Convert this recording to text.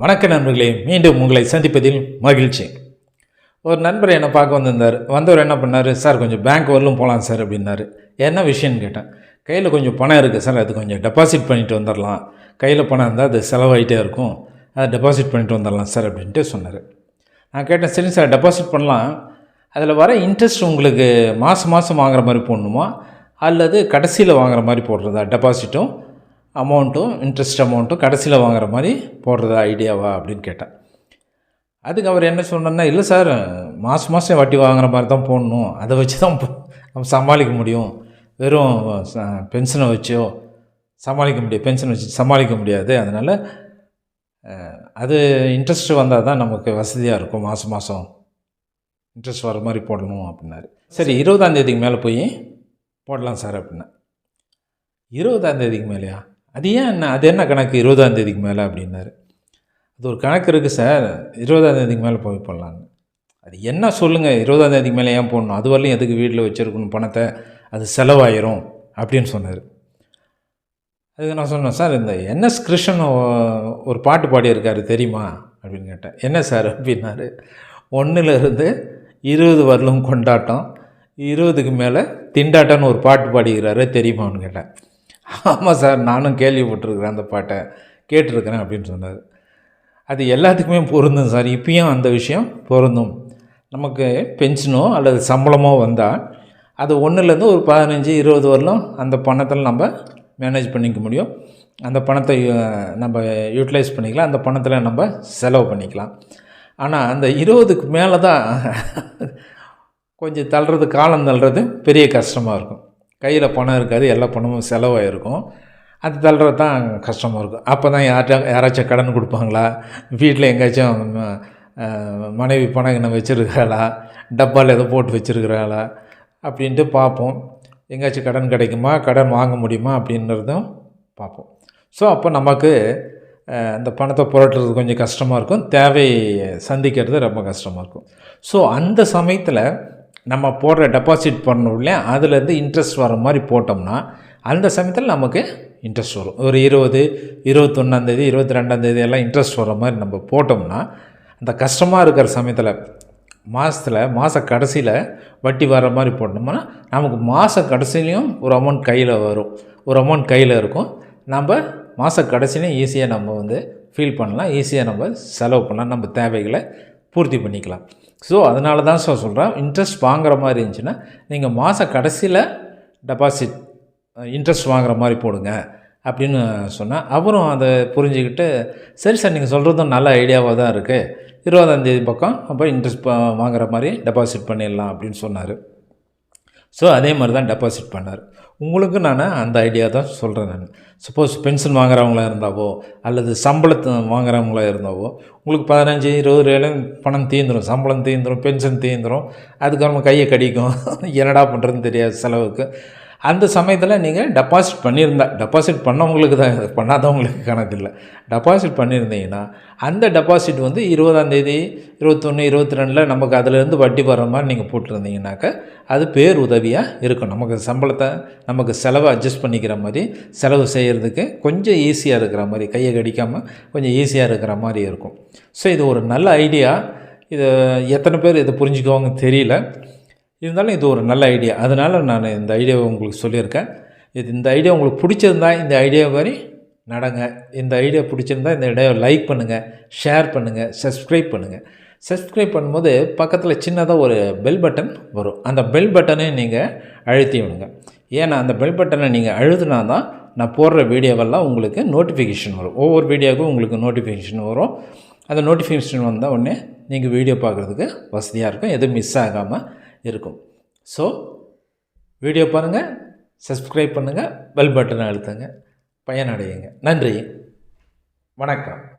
வணக்க நண்பர்களே மீண்டும் உங்களை சந்திப்பதில் மகிழ்ச்சி. ஒரு நண்பர் என்னை பார்க்க வந்திருந்தார். வந்தவர் என்ன பண்ணார்? சார் கொஞ்சம் பேங்க் வரலும் போகலாம் சார் அப்படின்னாரு. என்ன விஷயம்னு கேட்டேன். கையில் கொஞ்சம் பணம் இருக்குது சார். அது கொஞ்சம் டெபாசிட் பண்ணிட்டு வந்துடலாம் கையில் பணம் இருந்தால் அது செலவாயிட்டே இருக்கும். அதை டெபாசிட் பண்ணிட்டு வந்துடலாம் சார் அப்படின்ட்டு சொன்னார். நான் கேட்டேன் சரி சார் டெபாசிட் பண்ணலாம். அதில் வர இன்ட்ரெஸ்ட் உங்களுக்கு மாதம் மாதம் வாங்குற மாதிரி போடணுமா? அல்லது கடைசியில் வாங்குற மாதிரி போடுறதா? டெபாசிட்டும் அமௌண்ட்டும் இன்ட்ரெஸ்ட் அமௌண்ட்டும் கடைசியில் வாங்குற மாதிரி போடுறதா ஐடியாவா அப்படின்னு கேட்டேன். அதுக்கு அவர் என்ன சொன்னார்னா இல்லை சார் மாதம் மாதம் வட்டி வாங்குற மாதிரி தான் போடணும். அதை வச்சு தான் நம்ம சமாளிக்க முடியும். வெறும் பென்ஷனை வச்சோ சமாளிக்க முடியாது பென்ஷன் வச்சு சமாளிக்க முடியாது. அதனால் அது இன்ட்ரெஸ்ட் வந்தால் தான் நமக்கு வசதியாக இருக்கும். மாதம் மாதம் இன்ட்ரெஸ்ட் வர மாதிரி போடணும் அப்படின்னாரு. சரி இருபதாந்தேதிக்கு மேலே போய் போடலாம் சார் அப்படின்னா இருபதாந்தேதிக்கு மேலேயா? அது ஏன் என்ன? அது என்ன கணக்கு? இருபதாம் தேதிக்கு மேலே அப்படின்னாரு. அது ஒரு கணக்கு இருக்குது சார். இருபதாம் தேதிக்கு மேலே போய் போடலான்னு. அது என்ன சொல்லுங்கள் இருபதாம் தேதிக்கு மேலே ஏன் போடணும்? அது வரலையும் எதுக்கு வீட்டில் வச்சுருக்கணும் பணத்தை? அது செலவாயிரும் அப்படின்னு சொன்னார். அதுக்கு நான் சொன்னேன் சார் இந்த என்எஸ் கிருஷ்ணன் ஒரு பாட்டு பாடியிருக்காரு தெரியுமா? அப்படின்னு கேட்டேன். என்ன சார்? அப்படின்னாரு. ஒன்றுலேருந்து இருபது வரலும் கொண்டாட்டம் இருபதுக்கு மேலே திண்டாட்டம்னு ஒரு பாட்டு பாடிக்கிறாரு தெரியுமான்னு கேட்டேன். ஆமாம் சார் நானும் கேள்விப்பட்டிருக்கிறேன் அந்த பாட்டை. கேட்டிருக்கிறேன் அப்படின்னு சொன்னார். அது எல்லாத்துக்குமே பொருந்தும் சார். இப்பயும் அந்த விஷயம் பொருந்தும். நமக்கு பென்ஷனோ அல்லது சம்பளமோ வந்தால் அது ஒன்றுலேருந்து ஒரு பதினஞ்சு இருபது வரலும் அந்த பணத்தில் நம்ம மேனேஜ் பண்ணிக்க முடியும். அந்த பணத்தை நம்ம யூட்டிலைஸ் பண்ணிக்கலாம். அந்த பணத்தில் நம்ம செலவு பண்ணிக்கலாம். ஆனால் அந்த இருபதுக்கு மேலே தான் கொஞ்சம் தள்ளுறது காலம் தள்ளுறது பெரிய கஷ்டமாக இருக்கும். கையில் பணம் இருக்காது எல்லா பணமும் செலவாயிருக்கும். அது தள்ளுறது தான் கஷ்டமாக இருக்கும். அப்போ தான் யார்ட்டா யாராச்சும் கடன் கொடுப்பாங்களா? வீட்டில் எங்கேயாச்சும் மனைவி பணம் என்ன வச்சுருக்காளா டப்பாவில் எதோ போட்டு வச்சுருக்கிறாளா? அப்படின்ட்டு பார்ப்போம். எங்கேயாச்சும் கடன் கிடைக்குமா? கடன் வாங்க முடியுமா? அப்படின்றதும் பார்ப்போம். ஸோ அப்போ நமக்கு அந்த பணத்தை புரட்டுறது கொஞ்சம் கஷ்டமாக இருக்கும். தேவை சந்திக்கிறது ரொம்ப கஷ்டமாக இருக்கும். ஸோ அந்த சமயத்தில் நம்ம போடுற டெபாசிட் பண்ணோம் இல்லையா? அதுலேருந்து இன்ட்ரெஸ்ட் வர மாதிரி போட்டோம்னா அந்த சமயத்தில் நமக்கு இன்ட்ரெஸ்ட் வரும். ஒரு இருபது இருபத்தொன்னாந்தேதி இருபத்தி ரெண்டாந்தேதி எல்லாம் இன்ட்ரெஸ்ட் வர மாதிரி நம்ம போட்டோம்னா அந்த கஷ்டமாக இருக்கிற சமயத்தில் மாதத்தில் மாத கடைசியில் வட்டி வர மாதிரி போட்டோம்னா நமக்கு மாத கடைசிலையும் ஒரு அமௌண்ட் கையில் வரும். ஒரு அமௌண்ட் கையில் இருக்கும். நம்ம மாத கடைசிலையும் ஈஸியாக நம்ம வந்து ஃபீல் பண்ணலாம். ஈஸியாக நம்ம செலவு பண்ணலாம். நம்ம தேவைகளை பூர்த்தி பண்ணிக்கலாம். ஸோ அதனால தான் சார் சொல்கிறேன் இன்ட்ரெஸ்ட் வாங்குற மாதிரி இருந்துச்சுன்னா நீங்கள் மாத கடைசியில் டெபாசிட் இன்ட்ரெஸ்ட் வாங்குற மாதிரி போடுங்க அப்படின்னு சொன்னேன் அவரும் அதை புரிஞ்சுக்கிட்டு சரி சார் நீங்கள் சொல்கிறதும் நல்ல ஐடியாவாக தான் இருக்குது இருபதாந்தேதி பக்கம் அப்போ இன்ட்ரெஸ்ட் வாங்குற மாதிரி டெபாசிட் பண்ணிடலாம் அப்படின்னு சொன்னார். ஸோ அதே மாதிரி தான் டெபாசிட் பண்ணார். உங்களுக்கு நான் அந்த ஐடியா தான் சொல்கிறேன் நான். சப்போஸ் பென்ஷன் வாங்குறவங்களா இருந்தாவோ அல்லது சம்பளத்தை வாங்குறவங்களா இருந்தாவோ உங்களுக்கு பதினஞ்சு இருபது ரூபாயில பணம் தீந்துடும் சம்பளம் தீந்துடும் பென்ஷன் தீந்துடும் அதுக்கப்புறம் கையை கடிக்கும். என்னடா பண்ணுறதுன்னு தெரியாது செலவுக்கு. அந்த சமயத்தில் நீங்கள் டெபாசிட் பண்ணியிருந்தா டெபாசிட் பண்ணவங்களுக்கு தான் பண்ணாதவங்களுக்கு கணக்கு இல்லை. டெபாசிட் பண்ணியிருந்தீங்கன்னா அந்த டெபாசிட் வந்து இருபதாந்தேதி இருபத்தொன்று இருபத்தி ரெண்டில் நமக்கு அதிலேருந்து வட்டி வர மாதிரி நீங்கள் போட்டிருந்தீங்கன்னாக்கா அது பேர் உதவியாக இருக்கும். நமக்கு சம்பளத்தை நமக்கு செலவை அட்ஜஸ்ட் பண்ணிக்கிற மாதிரி செலவு செய்கிறதுக்கு கொஞ்சம் ஈஸியாக இருக்கிற மாதிரி கையை கடிக்காமல் கொஞ்சம் ஈஸியாக இருக்கிற மாதிரி இருக்கும். ஸோ இது ஒரு நல்ல ஐடியா இது எத்தனை பேர் இதை புரிஞ்சுக்குவாங்க தெரியல. இருந்தாலும் இது ஒரு நல்ல ஐடியா அதனால் நான் இந்த ஐடியாவை உங்களுக்கு சொல்லியிருக்கேன். இது இந்த ஐடியா உங்களுக்கு பிடிச்சிருந்தா இந்த ஐடியா மாதிரி நடங்க. இந்த ஐடியா பிடிச்சிருந்தா இந்த ஐடியாவை லைக் பண்ணுங்கள் ஷேர் பண்ணுங்கள் சப்ஸ்கிரைப் பண்ணுங்கள் சப்ஸ்கிரைப் பண்ணும்போது பக்கத்தில் சின்னதாக ஒரு பெல் பட்டன் வரும். அந்த பெல் பட்டனை நீங்கள் அழுத்தி விடுங்க. ஏன்னா அந்த பெல் பட்டனை நீங்கள் அழுதுனா தான் நான் போடுற வீடியோவெல்லாம் உங்களுக்கு நோட்டிஃபிகேஷன் வரும். ஒவ்வொரு வீடியோவுக்கும் உங்களுக்கு நோட்டிஃபிகேஷன் வரும். அந்த நோட்டிஃபிகேஷன் வந்தால் உடனே நீங்கள் வீடியோ பார்க்குறதுக்கு வசதியாக இருக்கும். எதுவும் மிஸ் ஆகாமல் இருக்கும். ஸோ வீடியோ பாருங்கள் சப்ஸ்கிரைப் பண்ணுங்கள் பெல் பட்டனை அழுத்துங்க பயனடையுங்க. நன்றி வணக்கம்.